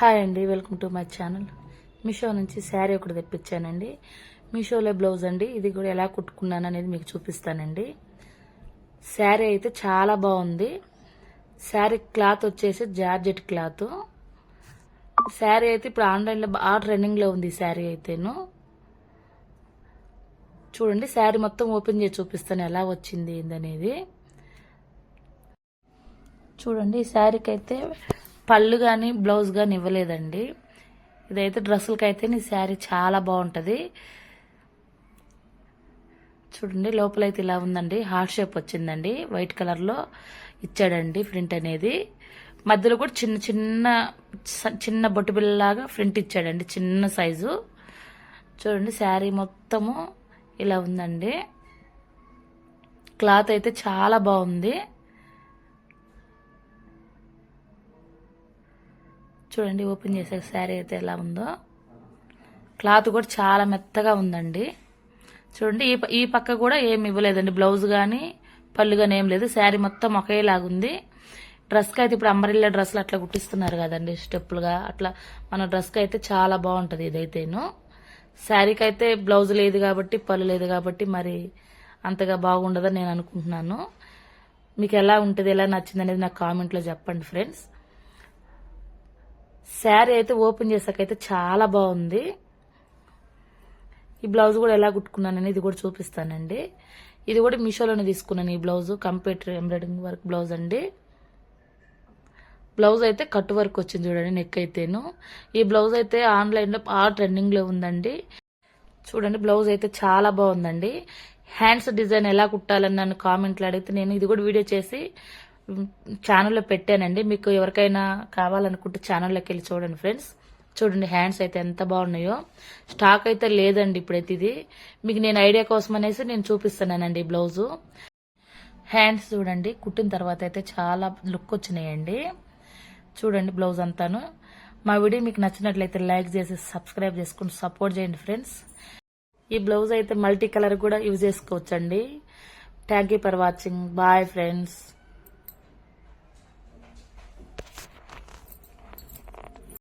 Hi అండి welcome to my channel Meesho నుంచి శారీ ఒకటి తెప్పించానండి. మీషోలో బ్లౌజ్ అండి ఇది కూడా ఎలా కుట్టుకున్నాను అనేది మీకు చూపిస్తానండి. శారీ అయితే చాలా బాగుంది. శారీ క్లాత్ వచ్చేసి జార్జెట్ క్లాత్ శారీ అయితే ఇప్పుడు ఆన్లైన్లో బాగా ట్రెండింగ్లో ఉంది శారీ అయితేను. చూడండి శారీ మొత్తం ఓపెన్ చేసి చూపిస్తాను ఎలా వచ్చింది ఏందనేది. చూడండి ఈ శారీకి అయితే పళ్ళు కానీ బ్లౌజ్ కానీ ఇవ్వలేదండి. ఇదైతే డ్రెస్సులకి అయితే నీ శారీ చాలా బాగుంటుంది. చూడండి లోపలైతే ఇలా ఉందండి. హార్ట్ షేప్ వచ్చిందండి. వైట్ కలర్లో ఇచ్చాడండి ప్రింట్ అనేది. మధ్యలో కూడా చిన్న చిన్న స- చిన్న బొట్టు బిల్లలాగా ప్రింట్ ఇచ్చాడండి. చిన్న సైజు. చూడండి శారీ మొత్తము ఇలా ఉందండి. క్లాత్ అయితే చాలా బాగుంది. చూడండి ఓపెన్ చేసే శారీ అయితే ఎలా ఉందో. క్లాత్ కూడా చాలా మెత్తగా ఉందండి. చూడండి ఈ ప- ఈ పక్క కూడా ఏమి ఇవ్వలేదండి. బ్లౌజ్ కానీ పళ్ళు కానీ ఏం లేదు. శారీ మొత్తం ఒకేలాగుంది డ్రెస్కి అయితే ఇప్పుడు అంబరిల్లా డ్రెస్సులు అట్లా కుట్టిస్తున్నారు కదండి స్టెప్పులుగా అట్లా మన డ్రెస్కి అయితే చాలా బాగుంటుంది ఇదైతేను. శారీకి అయితే బ్లౌజ్ లేదు కాబట్టి పళ్ళు లేదు కాబట్టి మరి అంతగా బాగుండదని నేను అనుకుంటున్నాను. మీకు ఎలా ఉంటుంది ఎలా నచ్చింది అనేది నాకు కామెంట్లో చెప్పండి ఫ్రెండ్స్. శారీ అయితే ఓపెన్ చేసాకైతే చాలా బాగుంది. ఈ బ్లౌజ్ కూడా ఎలా కుట్టుకున్నానని ఇది కూడా చూపిస్తానండి. ఇది కూడా మీషోలోనే తీసుకున్నాను ఈ blouse computer embroidering work blouse అండి. బ్లౌజ్ అయితే కట్ వర్క్ వచ్చింది చూడండి నెక్ అయితేను. ఈ బ్లౌజ్ అయితే ఆన్లైన్లో ఆ ట్రెండింగ్లో ఉందండి. చూడండి బ్లౌజ్ అయితే చాలా బాగుందండి. హ్యాండ్స్ డిజైన్ ఎలా కుట్టాలని నన్ను కామెంట్లు అడిగితే నేను ఇది కూడా వీడియో చేసి ఛానల్లో పెట్టానండి. మీకు ఎవరికైనా కావాలనుకుంటే ఛానల్లోకి వెళ్ళి చూడండి ఫ్రెండ్స్. చూడండి హ్యాండ్స్ అయితే ఎంత బాగున్నాయో. స్టాక్ అయితే లేదండి ఇప్పుడైతే ఇది. మీకు నేను ఐడియా కోసం అనేసి నేను చూపిస్తున్నానండి బ్లౌజు. హ్యాండ్స్ చూడండి కుట్టిన తర్వాత అయితే చాలా లుక్ వచ్చినాయండి. చూడండి బ్లౌజ్ అంతాను. మా వీడియో మీకు నచ్చినట్లయితే లైక్ చేసి సబ్స్క్రైబ్ చేసుకుని సపోర్ట్ చేయండి ఫ్రెండ్స్. ఈ బ్లౌజ్ అయితే మల్టీ కలర్ కూడా యూజ్ చేసుకోవచ్చండి. Thank you for watching bye friends